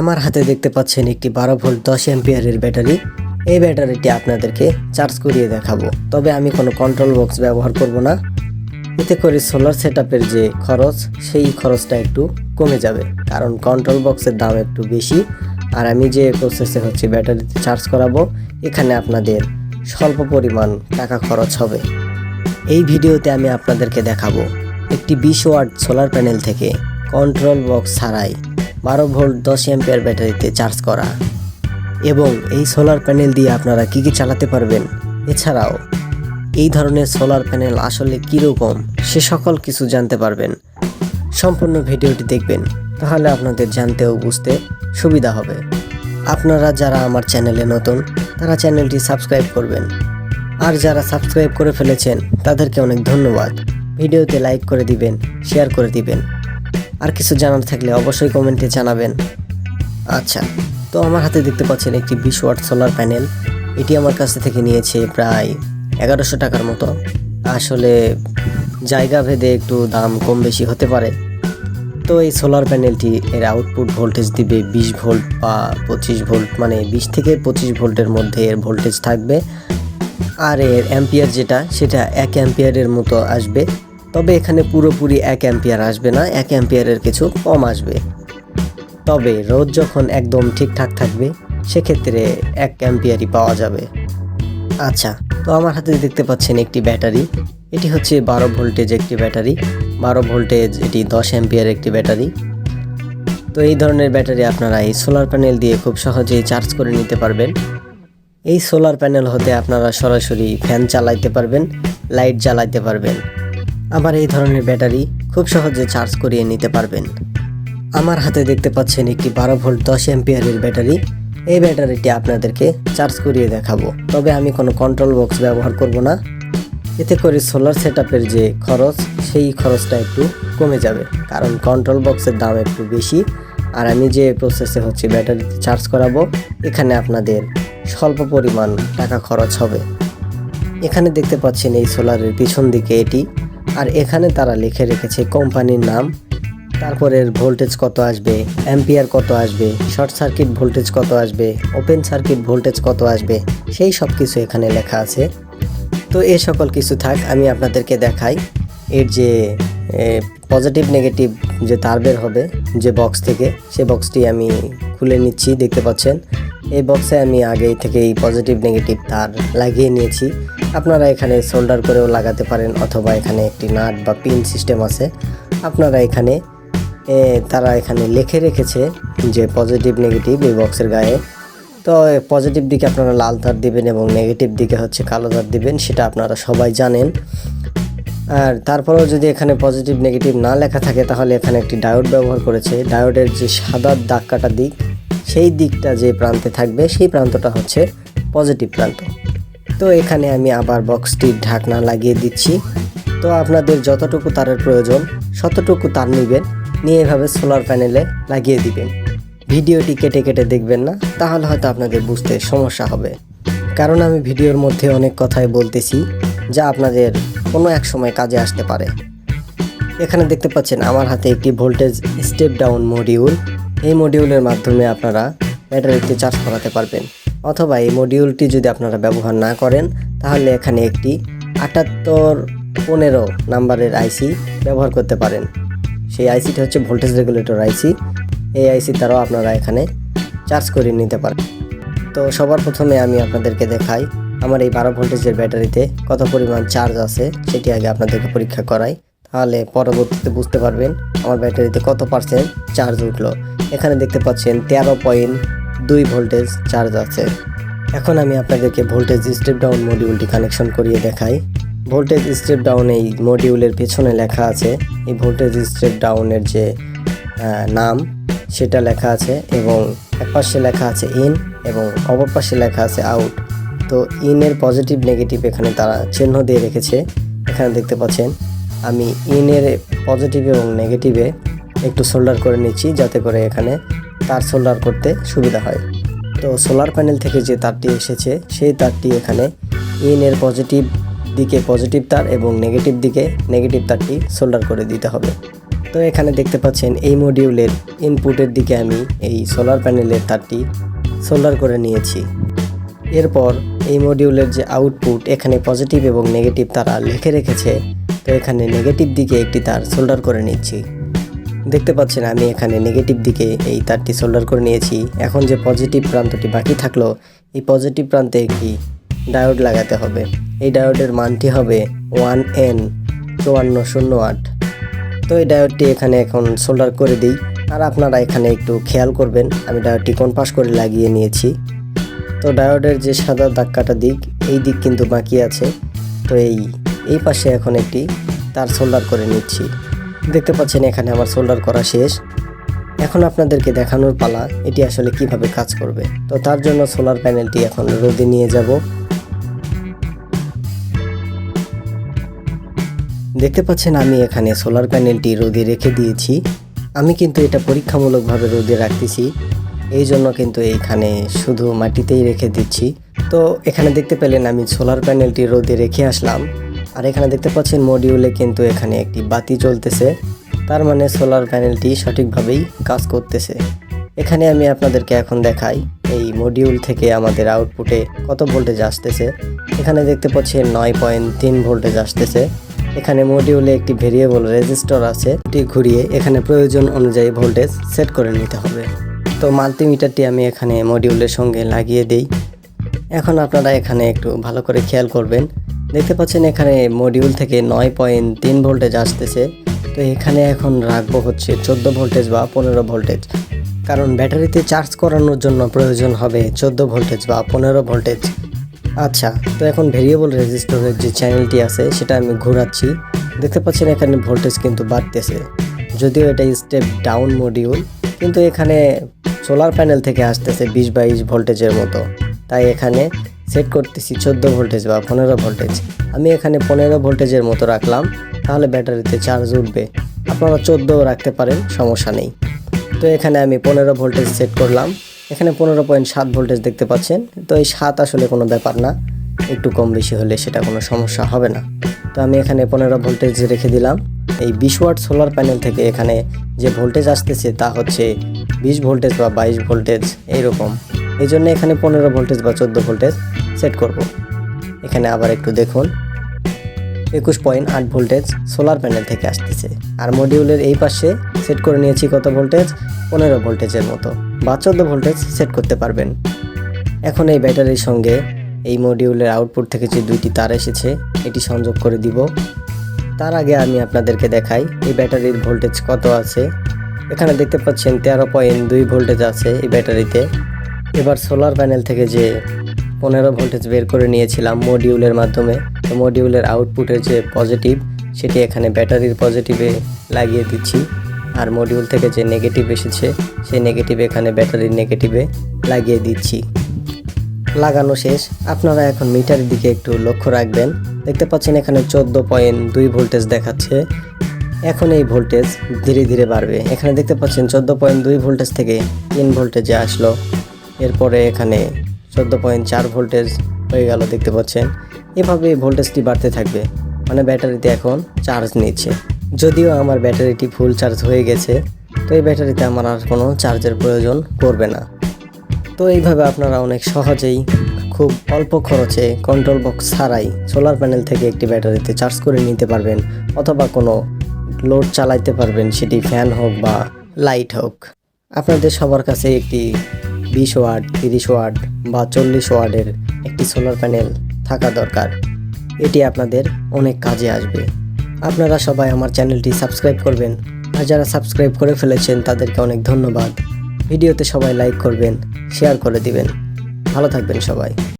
আমার হাতে দেখতে পাচ্ছেন একটি বারো ভোল্ট দশ এম্পিয়ারের ব্যাটারি। এই ব্যাটারিটি আপনাদেরকে চার্জ করিয়ে দেখাবো। তবে আমি কোনো কন্ট্রোল বক্স ব্যবহার করব না। এতে করে সোলার সেট যে খরচ, সেই খরচটা একটু কমে যাবে। কারণ কন্ট্রোল বক্সের দাম একটু বেশি। আর আমি যে প্রসেসে হচ্ছে ব্যাটারিতে চার্জ করাবো, এখানে আপনাদের স্বল্প পরিমাণ টাকা খরচ হবে। এই ভিডিওতে আমি আপনাদেরকে দেখাবো একটি বিশ ওয়াট সোলার প্যানেল থেকে কন্ট্রোল বক্স ছাড়াই বারো ভোল্ট দশ এম্পিয়ার ব্যাটারিতে চার্জ করা। এবং এই সোলার প্যানেল দিয়ে আপনারা কি কি চালাতে পারবেন? এছাড়াও, এই ধরনের সোলার প্যানেল আসলে কীরকম, সে সকল কিছু জানতে পারবেন। সম্পূর্ণ ভিডিওটি দেখবেন, তাহলে আপনাদের জানতে ও বুঝতে সুবিধা হবে। আপনারা যারা আমার চ্যানেলে নতুন, তারা চ্যানেলটি সাবস্ক্রাইব করবেন। আর যারা সাবস্ক্রাইব করে ফেলেছেন, তাদেরকে অনেক ধন্যবাদ। ভিডিওতে লাইক করে দিবেন, শেয়ার করে দিবেন। আর কিছু জানার থাকলে অবশ্যই কমেন্টে জানাবেন। আচ্ছা তো আমার হাতে দেখতে পাচ্ছেন একটি বিশ ওয়াট সোলার প্যানেল এটি আমার কাছ থেকে নিয়েছে প্রায় এগারোশো টাকার মতো। আসলে জায়গা ভেদে একটু দাম কম বেশি হতে পারে। তো এই সোলার প্যানেলটি এর আউটপুট ভোল্টেজ দিবে বিশ ভোল্ট বা পঁচিশ ভোল্ট মানে বিশ থেকে পঁচিশ ভোল্টের মধ্যে এর ভোল্টেজ থাকবে। আর এর অ্যাম্পিয়ার যেটা, সেটা এক অ্যাম্পিয়ারের মতো আসবে। তবে এখানে পুরোপুরি এক অ্যাম্পিয়ার আসবে না, এক অ্যাম্পিয়ারের কিছু কম আসবে। তবে রোদ যখন একদম ঠিকঠাক থাকবে, সেক্ষেত্রে এক অ্যাম্পিয়ারই পাওয়া যাবে। আচ্ছা তো আমার হাতে দেখতে পাচ্ছেন একটি ব্যাটারি। এটি হচ্ছে বারো ভোল্টেজ একটি ব্যাটারি। বারো ভোল্টেজ, এটি দশ অ্যাম্পিয়ার একটি ব্যাটারি। তো এই ধরনের ব্যাটারি আপনারা এই সোলার প্যানেল দিয়ে খুব সহজেই চার্জ করে নিতে পারবেন। এই সোলার প্যানেল হতে আপনারা সরাসরি ফ্যান চালাইতে পারবেন, লাইট জ্বালাইতে পারবেন। আবার এই ধরনের ব্যাটারি খুব সহজে চার্জ করিয়ে নিতে পারবেন। আমার হাতে দেখতে পাচ্ছেন একটি বারো ভোল্ট দশ এম্পিয়ারের ব্যাটারি। এই ব্যাটারিটি আপনাদেরকে চার্জ করিয়ে দেখাবো। তবে আমি কোনো কন্ট্রোল বক্স ব্যবহার করব না। এতে করে সোলার সেট যে খরচ, সেই খরচটা একটু কমে যাবে। কারণ কন্ট্রোল বক্সের দাম একটু বেশি। আর আমি যে প্রসেসে হচ্ছে ব্যাটারিতে চার্জ করাবো, এখানে আপনাদের স্বল্প পরিমাণ টাকা খরচ হবে। এখানে দেখতে পাচ্ছেন এই সোলারের পিছন দিকে এটি। আর এখানে তারা লিখে রেখেছে কোম্পানির নাম, তারপরে ভোল্টেজ কত আসবে, অ্যাম্পিয়ার কত আসবে, শর্ট সার্কিট ভোল্টেজ কত আসবে, ওপেন সার্কিট ভোল্টেজ কত আসবে, সেই সব কিছু এখানে লেখা আছে। তো এ সকল কিছু থাক, আমি আপনাদেরকে দেখাই। এর যে পজিটিভ নেগেটিভ যে তার বের হবে, যে বক্স থেকে, সে বক্সটি আমি খুলে নিচ্ছি, দেখতে পাচ্ছেন। এই বক্সে আমি আগেই থেকেই পজিটিভ নেগেটিভ তার লাগিয়ে নিয়েছি। আপনারা এখানে সোল্ডার করেও লাগাতে পারেন অথবা এখানে একটি নাট বা পিন সিস্টেম আছে। আপনারা এখানে তারা এখানে লিখে রেখেছে যে পজিটিভ নেগেটিভ এই বক্সের গায়ে। তো পজিটিভ দিকে আপনারা লাল তার দিবেন এবং নেগেটিভ দিকে হচ্ছে কালো তার দিবেন, সেটা আপনারা সবাই জানেন। আর তারপরেও যদি এখানে পজিটিভ নেগেটিভ না লেখা থাকে, তাহলে এখানে একটি ডায়োড ব্যবহার করেছে। ডায়োডের যে সাদা দাগ কাটা দিক সেই দিকটা যে প্রান্তে থাকবে, সেই প্রান্তটা হচ্ছে পজিটিভ প্রান্ত। তো এখানে আমি আবার বক্সটির ঢাকনা লাগিয়ে দিচ্ছি। তো আপনাদের যতটুকু তারের প্রয়োজন ততটুকু তার নেবেন, নিয়ে এভাবে সোলার প্যানেলে লাগিয়ে দিবেন। ভিডিওটি কেটে কেটে দেখবেন না, তাহলে হয়তো আপনাদের বুঝতে সমস্যা হবে। কারণ আমি ভিডিওর মধ্যে অনেক কথাই বলতেছি, যা আপনাদের কোনো এক সময় কাজে আসতে পারে। এখানে দেখতে পাচ্ছেন, আমার হাতে একটি ভোল্টেজ স্টেপ ডাউন মডিউল। এই মডিউলের মাধ্যমে আপনারা ব্যাটারিতে চার্জ করাতে পারবেন। অথবা এই মডিউলটি যদি আপনারা ব্যবহার না করেন, তাহলে এখানে একটি আটাত্তর পনেরো নাম্বারের আইসি ব্যবহার করতে পারেন। সেই আইসিটা হচ্ছে ভোল্টেজ রেগুলেটর আইসি এই আইসি দ্বারাও আপনারা এখানে চার্জ করে নিতে পারেন। তো সবার প্রথমে আমি আপনাদেরকে দেখাই, আমার এই বারো ভোল্টেজের ব্যাটারিতে কত পরিমাণ চার্জ আছে, সেটি আগে আপনাদেরকে পরীক্ষা করাই। তাহলে পরবর্তীতে বুঝতে পারবেন, আমার ব্যাটারিতে কত পার্সেন্ট চার্জ উঠল। এখানে দেখতে পাচ্ছেন তেরো পয়েন্ট দুই ভোল্টেজ চার্জ আছে। এখন আমি আপনাদেরকে ভোল্টেজ স্টেপ ডাউন মডিউলটি কানেকশন করিয়ে দেখাই। ভোল্টেজ স্টেপ ডাউন এই মডিউলের পেছনে লেখা আছে। এই ভোল্টেজ স্টেপ ডাউনের যে নাম, সেটা লেখা আছে এবং এক পাশে লেখা আছে ইন এবং অপর পাশে লেখা আছে আউট তো ইনের পজিটিভ নেগেটিভ এখানে তারা চিহ্ন দিয়ে রেখেছে। এখানে দেখতে পাচ্ছেন, আমি ইনের পজিটিভ এবং নেগেটিভে একটু সোল্ডার করে নিচ্ছি যাতে করে এখানে তার সোল্ডার করতে সুবিধা হয়। তো সোলার প্যানেল থেকে যে তারটি এসেছে, সেই তারটি এখানে ইনের পজিটিভ দিকে পজিটিভ তার এবং নেগেটিভ দিকে নেগেটিভ তারটি সোল্ডার করে দিতে হবে। তো এখানে দেখতে পাচ্ছেন এই মডিউলের ইনপুটের দিকে আমি এই সোলার প্যানেলের তারটি সোল্ডার করে নিয়েছি। এরপর এই মডিউলের যে আউটপুট এখানে পজিটিভ এবং নেগেটিভ তারা লিখে রেখেছে, তো এখানে নেগেটিভ দিকে একটি তার সোল্ডার করে নিচ্ছি। দেখতে পাচ্ছেন, আমি এখানে নেগেটিভ দিকে এই তারটি সোল্ডার করে নিয়েছি। এখন যে পজিটিভ প্রান্তটি বাকি থাকল, এই পজিটিভ প্রান্তে একটি ডায়োড লাগাতে হবে। এই ডায়োডের মানটি হবে ওয়ান এন চুয়ান্ন শূন্য আট। তো এই ডায়োডটি এখানে এখন সোল্ডার করে দিই। আর আপনারা এখানে একটু খেয়াল করবেন, আমি ডায়োডটি কোন পাশ করে লাগিয়ে নিয়েছি। তো ডায়োডের যে সাদা দাগকাটা দিক, এই দিক কিন্তু বাকি আছে। তো এই এই পাশে এখন একটি তার সোল্ডার করে নিচ্ছি। দেখতে পাচ্ছেন এখানে আমার সোল্ডার করা শেষ। এখন আপনাদেরকে দেখানোর পালা, এটি আসলে কীভাবে কাজ করবে। তো তার জন্য সোলার প্যানেলটি এখন রোদে নিয়ে যাব। দেখতে পাচ্ছেন আমি এখানে সোলার প্যানেলটি রোদে রেখে দিয়েছি। আমি কিন্তু এটা পরীক্ষামূলকভাবে রোদে রাখতেছি। এই জন্য কিন্তু এখানে শুধু মাটিতেই রেখে দিচ্ছি। তো এখানে দেখতে পেলেন আমি সোলার প্যানেলটি রোদে রেখে আসলাম। আর এখানে দেখতে পাচ্ছেন মডিউলে কিন্তু এখানে একটি বাতি চলতেছে তার মানে সোলার প্যানেলটি সঠিকভাবেই কাজ করতেছে। এখানে আমি আপনাদেরকে এখন দেখাই এই মডিউল থেকে আমাদের আউটপুটে কত ভোল্টেজ আসতেছে। এখানে দেখতে পাচ্ছেন নয় পয়েন্ট তিন ভোল্টেজ আসতেছে। এখানে মডিউলে একটি ভেরিয়েবল রেজিস্টার আছে, এটি ঘুরিয়ে এখানে প্রয়োজন অনুযায়ী ভোল্টেজ সেট করে নিতে হবে। তো মাল্টিমিটারটি আমি এখানে মডিউলের সঙ্গে লাগিয়ে দেই। এখন আপনারা এখানে একটু ভালো করে খেয়াল করবেন। দেখতে পাচ্ছেন এখানে মডিউল থেকে নয় পয়েন্ট তিন ভোল্টেজ আসতেছে। তো এখানে এখন রাখব হচ্ছে চোদ্দ ভোল্টেজ বা পনেরো ভোল্টেজ কারণ ব্যাটারিতে চার্জ করানোর জন্য প্রয়োজন হবে চোদ্দ ভোল্টেজ বা পনেরো ভোল্টেজ আচ্ছা তো এখন ভেরিয়েবল রেজিস্টরের যে চ্যানেলটি আছে, সেটা আমি ঘোরাচ্ছি। দেখতে পাচ্ছেন এখানে ভোল্টেজ কিন্তু বাড়তেছে। যদিও এটা স্টেপ ডাউন মডিউল কিন্তু এখানে সোলার প্যানেল থেকে আসতেছে বিশ বাইশ ভোল্টেজের মতো। তাই এখানে সেট করতেছি চোদ্দ ভোল্টেজ বা পনেরো ভোল্টেজ। আমি এখানে পনেরো ভোল্টেজের মতো রাখলাম, তাহলে ব্যাটারিতে চার্জ উঠবে। আপনারা চোদ্দোও রাখতে পারেন, সমস্যা নেই। তো এখানে আমি পনেরো ভোল্টেজ সেট করলাম। এখানে পনেরো পয়েন্ট সাত ভোল্টেজ দেখতে পাচ্ছেন। তো এই সাত আসলে কোনো ব্যাপার না, একটু কম বেশি হলে সেটা কোনো সমস্যা হবে না। তো আমি এখানে পনেরো ভোল্টেজ রেখে দিলাম। এই বিশ ওয়াট সোলার প্যানেল থেকে এখানে যে ভোল্টেজ আসতেছে তা হচ্ছে বিশ ভোল্টেজ বা বাইশ ভোল্টেজ, এইরকম। এই জন্য এখানে পনেরো ভোল্টেজ বা চোদ্দ ভোল্টেজ। সেট করব। এখানে আবার একটু দেখুন। একুশ পয়েন্ট আট ভোল্টেজ সোলার প্যানেল থেকে আসতেছে। আর মডিউলের এই পাশে সেট করে নিয়েছি কত ভোল্টেজ? পনেরো ভোল্টেজের মতো। বা চোদ্দ ভোল্টেজ সেট করতে পারবেন। এখন এই ব্যাটারির সঙ্গে এই মডিউলের আউটপুট থেকে যে দুইটি তার এসেছে, এটি সংযোগ করে দিব। তার আগে আমি আপনাদেরকে দেখাই, এই ব্যাটারির ভোল্টেজ কত আছে? এখানে দেখতে পাচ্ছেন তেরো পয়েন্ট দুই ভোল্টেজ আছে এই ব্যাটারিতে। এবার সোলার প্যানেল থেকে যে পনেরো ভোল্টেজ বের করে নিয়েছিলাম মডিউলের মাধ্যমে। তো মডিউলের আউটপুটের যে পজিটিভ সেটি এখানে ব্যাটারির পজিটিভে লাগিয়ে দিচ্ছি। আর মডিউল থেকে যে নেগেটিভ এসেছে, সেই নেগেটিভ এখানে ব্যাটারির নেগেটিভে লাগিয়ে দিচ্ছি। লাগানো শেষ। আপনারা এখন মিটারের দিকে একটু লক্ষ্য রাখবেন। দেখতে পাচ্ছেন এখানে চোদ্দ পয়েন্ট দুই ভোল্টেজ দেখাচ্ছে। এখন এই ভোল্টেজ ধীরে ধীরে বাড়বে। এখানে দেখতে পাচ্ছেন চোদ্দ পয়েন্ট দুই ভোল্টেজ থেকে তিন ভোল্টেজে আসলো। এরপরে এখানে চোদ্দ পয়েন্ট চার ভোল্টেজ হয়ে গেল দেখতে পাচ্ছেন। এভাবে ভোল্টেজটি বাড়তে থাকবে। মানে ব্যাটারিতে এখন চার্জ নিচ্ছে। যদিও আমার ব্যাটারিটি ফুল চার্জ হয়ে গেছে, তো এই ব্যাটারিতে আমার আর কোনো চার্জের প্রয়োজন পড়বে না। তো এইভাবে আপনারা অনেক সহজেই খুব অল্প খরচে কন্ট্রোল বক্স ছাড়াই সোলার প্যানেল থেকে একটি ব্যাটারিতে চার্জ করে নিতে পারবেন, অথবা কোনো লোড চালাইতে পারবেন, সেটি ফ্যান হোক বা লাইট হোক। আপনাদের সবার কাছে একটি বিশ ওয়ার্ড, তিরিশ ওয়ার্ড বা চল্লিশ ওয়ার্ডের একটি সোলার প্যানেল থাকা দরকার। এটি আপনাদের অনেক কাজে আসবে। আপনারা সবাই আমার চ্যানেলটি সাবস্ক্রাইব করবেন। আর যারা সাবস্ক্রাইব করে ফেলেছেন, তাদেরকে অনেক ধন্যবাদ। ভিডিওতে সবাই লাইক করবেন শেয়ার করে দিবেন। ভালো থাকবেন সবাই।